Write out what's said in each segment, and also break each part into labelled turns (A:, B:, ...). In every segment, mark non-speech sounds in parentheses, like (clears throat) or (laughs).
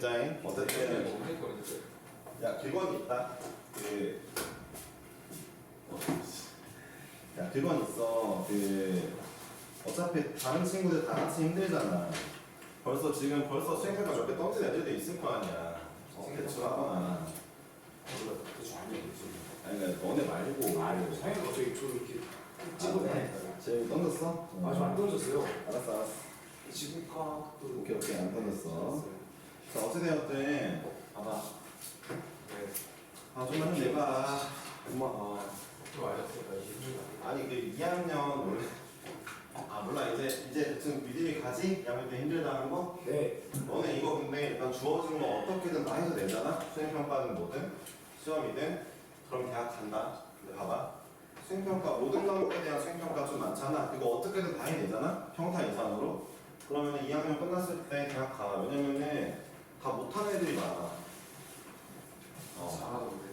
A: 보자잉. 어쨌든
B: 엄청 거리죠.
A: 야 그건 있다. 그 어, 야 그건 있어. 그 어차피 다른 친구들 다 같이 힘들잖아. 벌써 지금 벌써 수행평가 몇개 떨어진 애들도 있을 거 아니야. 어, 대출하거나.
B: 대충 아니겠지.
A: 아니 그러니까 너네 말고.
B: 아니, 사장님 갑자기 저 이렇게 찍어내.
A: 쟤 던졌어?
B: 아, 저 안 던졌어요.
A: 알았어 알았어.
B: 지금 각도.
A: 오케이 오케이 안 던졌어. 자 어찌되었든 봐봐.
B: 네.
A: 아 좀만 힘내봐.
B: 엄마, 아, 또 알았어요. 나 이제 힘들다.
A: 아니 그 2학년 원래 아 몰라 이제 이제 지금 믿음이 가지? 2학년 때 힘들다는 거?
B: 네.
A: 너네 이거 근데 일단 주어진 거 어떻게든 다 해서 내잖아? 수행평가는 뭐든 시험이든 그럼 대학 간다 근데 봐봐 수행평가 모든 과목에 대한 수행평가 좀 많잖아 이거 어떻게든 다 해내잖아? 평타 이상으로 그러면 2학년 끝났을 때 대학 가 왜냐면은 다 못하는 애들이 많아. 어.
B: 잘하던데.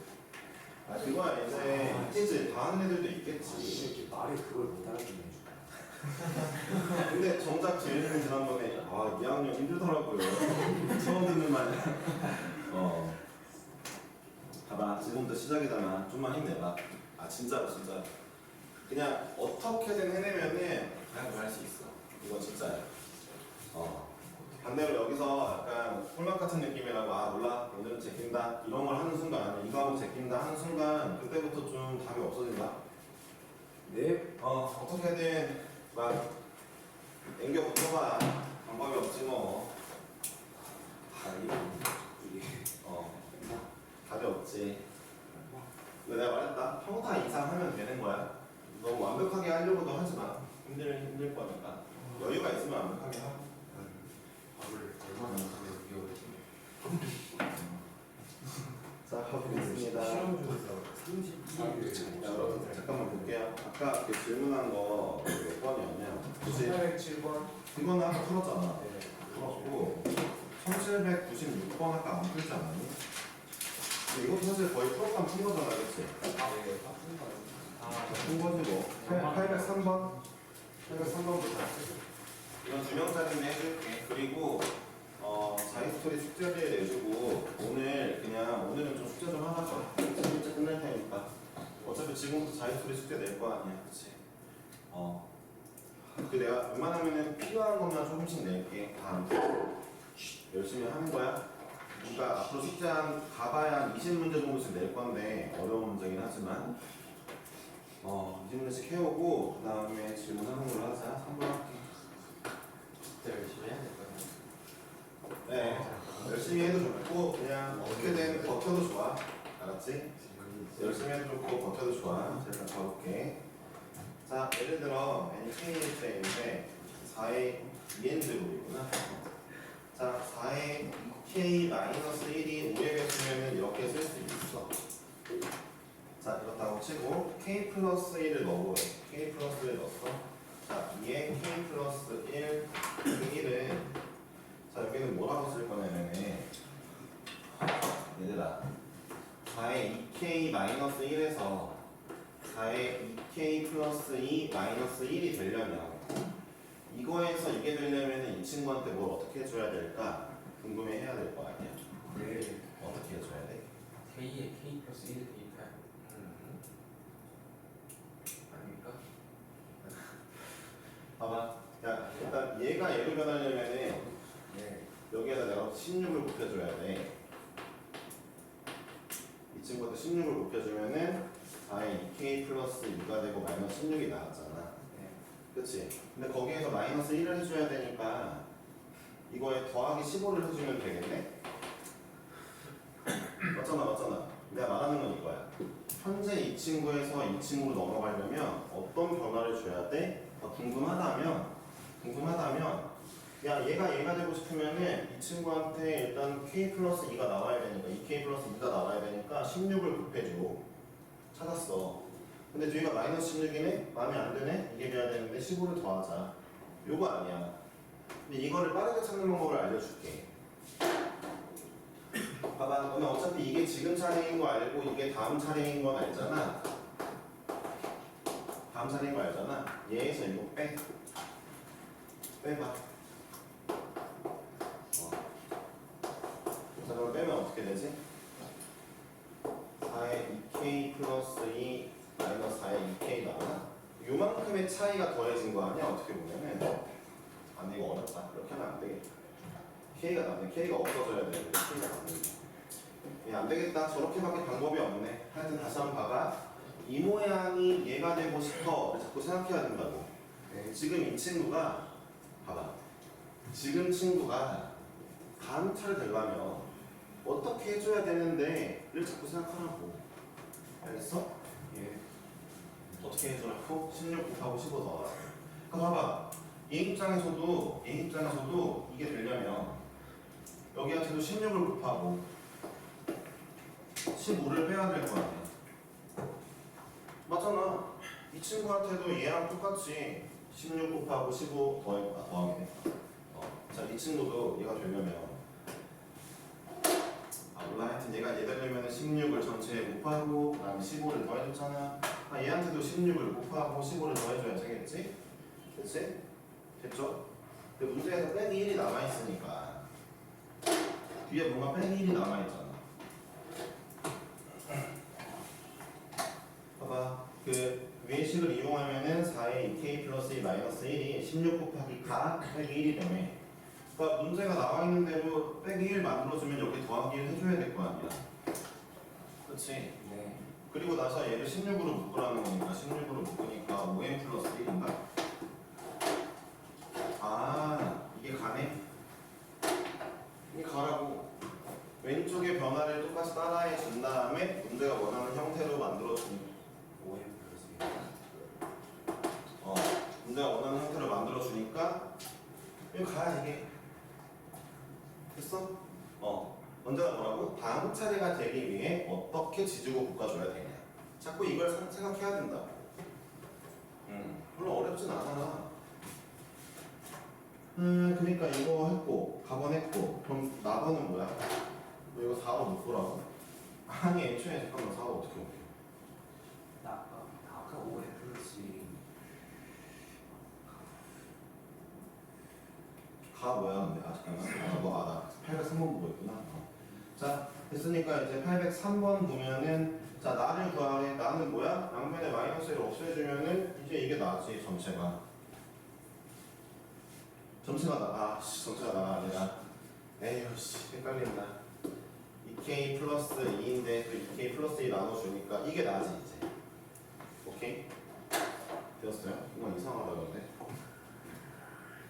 A: 아 그거야 이제 있겠지 다 하는 애들도
B: 아,
A: 있겠지.
B: 이렇게 말에 그걸 못 알아듣네. (laughs)
A: 근데 정작 제일은 지난번에 아 2학년 힘들더라고요. (laughs) 처음 듣는 말이야. 어. 봐봐 지금부터 시작이잖아. 좀만 힘내봐. 아 진짜로 진짜 그냥 어떻게든 해내면은 그냥 할수 있어. 이건 진짜야. 어 반대로 여기서 약간 홀막 같은 느낌이 라고 아 몰라 오늘은 제낀다 이런 걸 하는 순간 이거 하면 제낀다 하는 순간 그때부터 좀 답이 없어진다
B: 네.
A: 어, 어떻게든 막 앵겨 붙여봐. 방법이 없지 뭐.
B: 아, 이거, 이게.
A: 어, 답이 없지. 근데 내가 말했다. 평타 이상 하면 되는 거야. 너무 완벽하게 하려고도 하지 마. 힘들, 힘들 거니까. 여유가 있으면 완벽하게 하고.
B: 밥을 얼마나 하면 위험했지.
A: 자, 가보겠습니다.
B: 시험 중에서 32일
A: 자, 여러분, 잠깐만 볼게요. 아까 그 질문한 거 몇 번이었냐? 90.
B: 807번.
A: 이거는 아까 풀었잖아.
B: 네.
A: 풀었고 1796번 아까 안 풀지 않았니? 근데 이것도 사실 거의 풀었다면 푼 거잖아 그치?
B: 아, 네. 아,
A: 푼 거지 뭐 803번 803번부터 이건 두 명짜리인데 해줄게 그리고 어, 자기스토리 숙제를 내주고 오늘 그냥 오늘은 좀 숙제 좀 하자 진짜 끝날 테니까. 어차피 지금부터 자기스토리 숙제 낼 거 아니야 그치? 어. 그 내가 웬만하면은 필요한 것만 조금씩 낼게 다음 열심히 하는 거야. 그러니까 앞으로 숙제 한 가봐야 한 20문제 정도씩 낼 건데 어려운 문제긴 하지만. 어 20문제씩 해오고 그 다음에 질문하는 걸로 하자. 3번 할게.
B: 진짜 열심히 해야 될 거예요.
A: 네 열심히 해도 좋고 그냥 어떻게든 버텨도 좋아. 알았지? 열심히 해도 좋고 버텨도 좋아. 제가 가볼게. 자 예를 들어 NK일 때인데 4의 2n제곱이구나. 자 4의 2k 마이너스 1이 5에 쓰면은 이렇게 쓸 수 있어. 자 이렇다고 치고 k 플러스 1을 넣어보래 k 플러스 1 넣었어. 자 2에 k 플러스 1 1은 자 여기는 뭐라고 쓸 거냐면은 얘들아 4의 2k 마이너스 1에서 4의 2k 플러스 2 마이너스 1이 되려면 이거에서 이게 되려면 이 친구한테 뭘 어떻게 해줘야 될까 궁금해 해야 될 거 아니야
B: 네.
A: 어떻게 해줘야 돼?
C: K에 K 플러스 1 대입할
B: 음.
C: 아닙니까?
A: 봐봐 야 일단 얘가 얘로 변하려면은
B: 네.
A: 여기에다 내가 16을 곱해줘야 돼. 이 친구한테 16을 곱해주면은 4의 2k 플러스 2가 되고 마이너스 16이 나왔잖아.
B: 네.
A: 그치? 근데 거기에서 마이너스 1을 해줘야 되니까 이거에 더하기 15를 해주면 되겠네? (coughs) 맞잖아, 맞잖아. 내가 말하는 건 이거야. 현재 이 친구에서 이 친구로 넘어가려면 어떤 변화를 줘야 돼? 더 궁금하다면, 궁금하다면, 야, 얘가 얘가 되고 싶으면은 이 친구한테 일단 k 플러스 2가 나와야 되니까, 2k 플러스 2가 나와야 되니까 16을 곱해줘. 찾았어. 근데 뒤가 마이너스 16이네? 마음에 안 드네? 이게 돼야 되는데 15를 더하자. 요거 아니야. 근데 이거를 빠르게 찾는 방법을 알려줄게. 봐봐, 너는 어차피 이게 지금 차례인 거 알고 이게 다음 차례인 건 알잖아. 다음 차례인 거 알잖아. 얘에서 이거 빼. 빼봐. 어. 그럼 빼면 어떻게 되지? 4의 2k 플러스 2 마이너스 4의 2k 나오나? 요만큼의 차이가 더해진 거 아니야? 어떻게 보면은 아 근데 이거 어렵다 그렇게 하면 안 되겠다 k가 나네 k가 없어져야 돼 k가 나네 예, 안 되겠다 저렇게밖에 방법이 없네 하여튼 다시 한번 봐봐 이 모양이 얘가 되고 싶어 자꾸 생각해야 된다고
B: 네.
A: 지금 이 친구가 봐봐 지금 친구가 다음 차례 되려면 어떻게 해줘야 되는데를 자꾸 생각하라고 알겠어?
B: 예.
A: 어떻게 해주라고? 16 곱하고 15 더하라 그럼 봐봐 얘 입장에서도 얘 입장에서도 이게 되려면 여기한테도 16을 곱하고 15를 빼야 될 거 아니야 맞잖아 이 친구한테도 얘랑 똑같이 16 곱하고 15 더해, 아, 더하게 돼 어. 자, 이 친구도 얘가 되려면 아 몰라 하여튼 얘가 얘 되려면 16을 전체에 곱하고 그 다음에 15를 더해줬잖아 아 얘한테도 16을 곱하고 15를 더해줘야 되겠지? 됐지? 됐죠? 근데 문제에서 빼기 1이 남아있으니까 뒤에 뭔가 빼기 1이 남아있잖아 (clears throat) 봐봐 그 위의 식을 이용하면은 4의 2k 플러스 2 마이너스 1이 16 곱하기 가 빼기 1이 되네 그러니까 문제가 나와 있는 대로 빼기 1 만들어주면 여기 더하기 1 해줘야 될 거 아니야 그렇지?
B: 네.
A: 그리고 나서 얘를 16으로 묶으라는 거니까 16으로 묶으니까 5n 플러스 1인가? 아 이게 가네? 이게 가라고 왼쪽의 변화를 똑같이 따라해 준 다음에 문제가 원하는 형태로 만들어 주니
B: 5M 플러스
A: 어 문제가 원하는 형태로 만들어 주니까 이거 가야 이게 됐어? 어 문제가 뭐라고? 다음 차례가 되기 위해 어떻게 지지고 볶아줘야 되냐 자꾸 이걸 생- 생각해야 된다고 음 별로 어렵진 않아 음 그러니까 이거 했고 가번 했고 그럼 나번은 뭐야? 너 이거 4로 묶으라고? 아니 애초에 잠깐만 4로 어떻게 묶여
B: 나 아까 아까 5M 플러스 1이
A: 가 뭐야 근데 아 잠깐만 아너아 나 803번 보고 있구나. 어. 자 됐으니까 이제 803번 보면은 자 나를 구하래 나는 뭐야? 양면에 마이너스를 없애주면은 이제 이게 나지 전체가. 전체가 나 아씨 전체가 나 아니라 에휴 씨 헷갈린다. 2k 플러스 2인데 또 2k 플러스 2 나눠주니까 이게 나지 이제. 오케이? 되었어요? 이건 이상하다 근데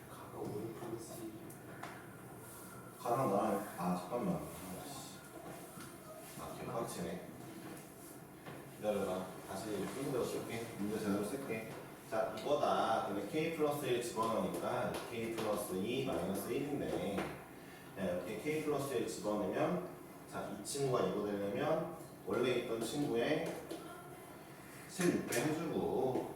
B: 가가 5M 플러스 1
A: 가랑 나랑 아 잠깐만. 아 개빡치네 기다려라 다시 순서대로 쓸게. 문제 제대로 쓸게. 자 이거다. 근데 k 플러스 1 집어넣으니까 k 플러스 2 마이너스 1인데. 야, 이렇게 k 플러스 1 집어넣으면 자 이 친구가 이거 되려면 원래 있던 친구의 16배 해주고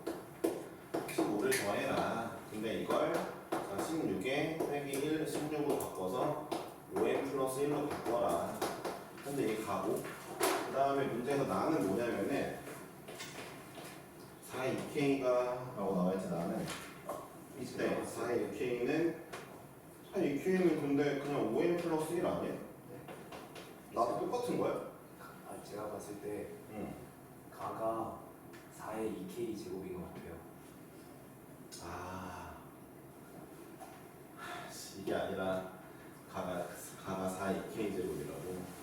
A: 15를 더해라. 근데 이걸 자 16에 빼기 1, 16으로 바꿔서 5n 플러스 1로 바꿔라. 근데 이게 가고 그 다음에 문제에서 나는 뭐냐면은 4의 2k가 라고 나와있지 나는 이때 4의 2k는 4의 2k는 근데 그냥 5n 플러스 1 아니야? 나도 똑같은 거야?
B: 아 제가 봤을 때
A: 응.
B: 가가 4의 2K 제곱인 것 같아요
A: 아 씨, 이게 아니라 가가 가가 4의 2k 제곱이라고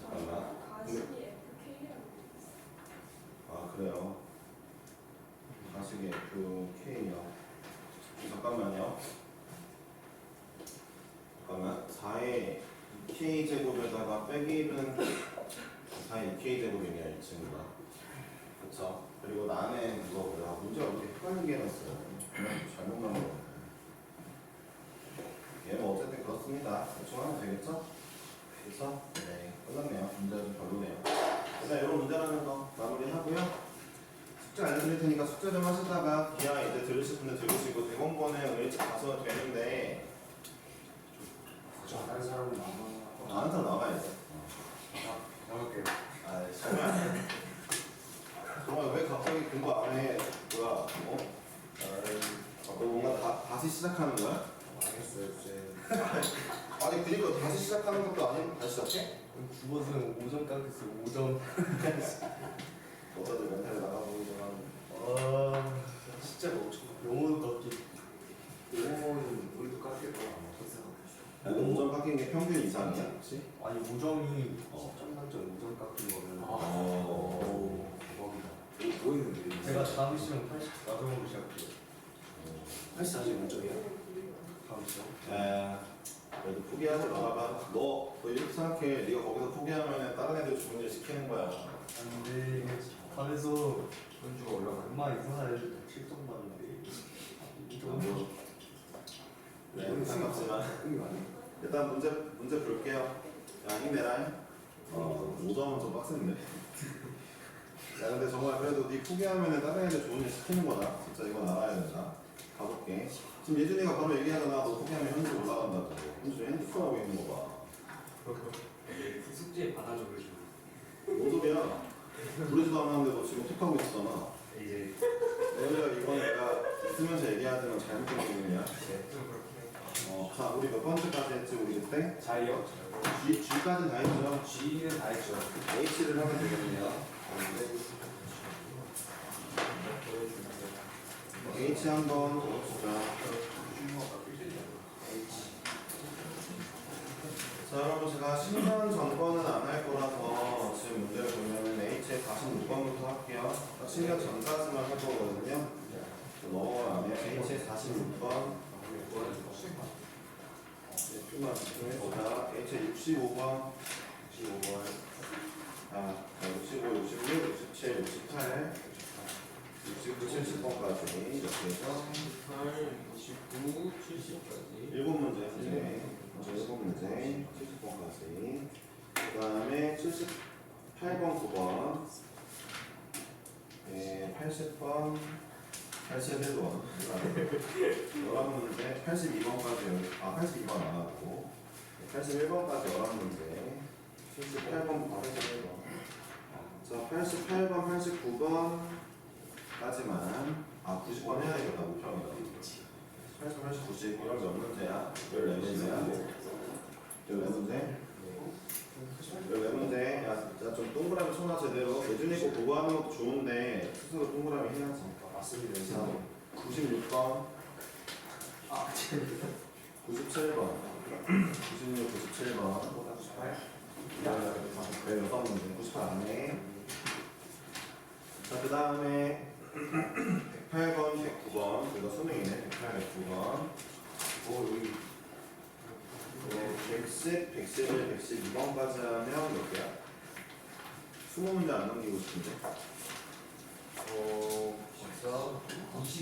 A: 잠깐만
D: 가식이 FK라고
A: 아 그래요. 가식의 FK요. 잠깐만요. 잠깐만 4의 2K 제곱에다가 빼기 1은 4의 2K 제곱이네요 이 친구가. 그쵸? 그리고 나는 뭐야 문제가 이렇게 헷갈리게 해놨어요. 잘못 나온 거. 얘는 어쨌든 그렇습니다. 대충 하면 되겠죠? 그래서 네 끝났네요. 문제가 좀 별로네요. 일단 이런 문제라는 거 마무리하고요. 숙제 알려드릴 테니까 숙제 좀 하시다가 기아 이제 들으실 분들 들으시고 대공권은 일찍 가서 되는데
B: 저 다른 사람은 아마
A: 아는 사람 나가야지.
B: 나갈게요
A: 아 잠깐. 정말 왜 갑자기 공부 안 해? 뭐야? 어? 너 뭔가 다, 다시 시작하는 거야?
B: 알겠어요 쌤 (laughs)
A: 아니 그니까 다시 시작하는 것도 아니면 다시 시작해?
E: 9번은 5점 깎였어요 5점
A: 어쩌다 멘탈 나가보이지만
E: 아 진짜 뭐 영어도 깎기
B: 영어는 우리도 깎일 거야
A: 5점 깎인 게 평균 이상이야 혹시?
E: 아니 5점이
B: 어. 10점 만점 5점 깎인 거면
A: 어.
B: 대박이다. 이거 보이는데.
E: 제가 다음 시험 84점으로 시작해요
B: 84점 만점이야?
E: 다음 시험
A: 야 그래도 포기하지 말아봐 너, 너 이렇게 생각해 네가 거기서 포기하면 다른 애들 일 시키는 거야
E: 안돼 반에서
C: 연주가 올라가.
E: 엄마 애들 7점 받는데
A: 뭐, 네,
B: 의미 많네.
A: 일단 문제 문제 볼게요. 야 힘내라. 어 5점은 좀 빡센데. (laughs) 야 근데 정말 그래도 네 포기하면은 다른 애들 좋은 일 시키는 거다. 진짜 이건 알아야 된다. 가볼게. 지금 예준이가 바로 얘기하잖아. 너 포기하면 현지 올라간다고. 현지 핸드폰 하고 있는 거 봐.
B: 숙제 받아줘 그러죠.
A: 뭔 소리야? 부르지도 않았는데 너 지금 톡하고 있었잖아.
B: 이제
A: 너희가 이건 내가 있으면서 되는 잘못된 부분이야.
C: 해.
A: 어, 자 우리 몇 번째까지 했지 우리 그때?
B: 자이요.
A: G, G까지는 다 했죠.
B: G는 다 했죠.
A: H를 하면 되겠네요. H 한번 보자. 자, 여러분 제가 신간 전권은 안 할 거라서 지금 문제를 보면은 H의 46번부터 할게요. 신간 전까지만 할 거거든요. 넘어가 안 해요. H의 46번. 네, 좀만 집중해보자. H의 65번. 65번. 아, 65, 66, 67, 68, 69, 70번까지 이렇게 해서
C: 8, 29, 70까지.
A: 일곱 문제 문제 먼저 일곱 문제 70번까지 그 다음에 78번 9번 네, 80번 81번 열한 문제 82번까지 아 82번 안 하고. 81번까지 열한 문제 78번부터 81번 자 88번 89번까지만 아 90번 해야 되겠다 목표가 80, 80, 90 이런 몇 문제야? 14문제야? 14문제? 14문제. 야 진짜 좀 동그라미 쳐놔 제대로 예준이 거 보고 하는 것도 좋은데 스스로 동그라미 해야지
B: 맞습니다.
A: 자 96번.
B: 아,
A: 97번. 96, 97번.
B: 98.
A: 네, 여섯 문제 98 안에. 자 그 다음에 108번, 109번. 이거 수능이네. 108, 109번.
B: 오, 여기.
A: 네, 110, 111, 112번까지 하면 몇 개야? 20문제 안 넘기고 싶은데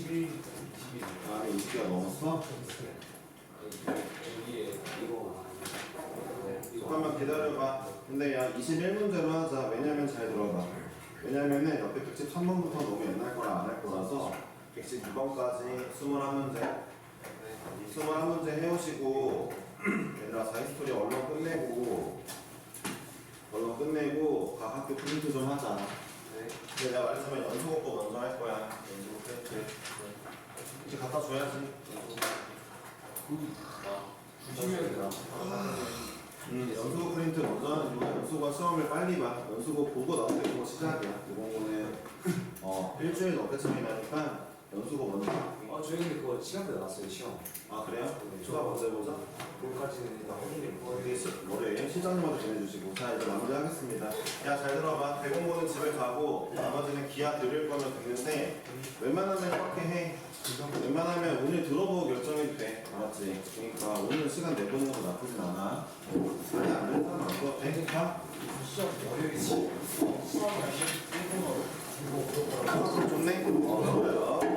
B: 21, 21.
A: 아 20개가 넘었어?
C: 여기에
B: 이거
A: 잠깐만 기다려봐. 근데 야 21문제로 하자. 왜냐면 잘 들어봐. 왜냐면은 옆에 113번부터 너무 옛날 거라 안 할 거라서. 112번까지 21문제. 21문제 해오시고 (clears throat) 얘들아 사이스토리 얼른 끝내고 얼른 끝내고 각 학교 프린트 좀 하자 내가 말했지만 연속어 거 먼저 할 거야. 연속어 프린트 이제 갖다 줘야지.
C: 주시면
A: 음, 연수고 프린트 먼저 하는 이유가 연수고가 시험을 빨리 봐. 연수고 보고 나올 때 그거 시작이야. 이번 거는. (laughs) 어 일주일 넘게 나니까 연수고 먼저.
B: 아, 저희 근데 그거 시간대 나왔어요, 시험.
A: 아 그래요? 추가 먼저 해보자.
B: 그거까지는 일단 확인했고.
A: 어디 월요일 실장님한테 전해주시고 자 이제 마무리하겠습니다. 야 잘 들어봐. 대공고는 집에 가고 나머지는 기아 드릴 거면 듣는데 웬만하면 이렇게 해. 웬만하면 오늘 들어보고 결정해도 돼. 알았지? 그러니까 오늘 시간 내보는 것도 나쁘진 않아. 아니 안 사람 안 써. 돼? 가?
C: 시험 월요일이지. 수학이 아니고 일본어로.
A: 아, 좋네. 어, 좋아요.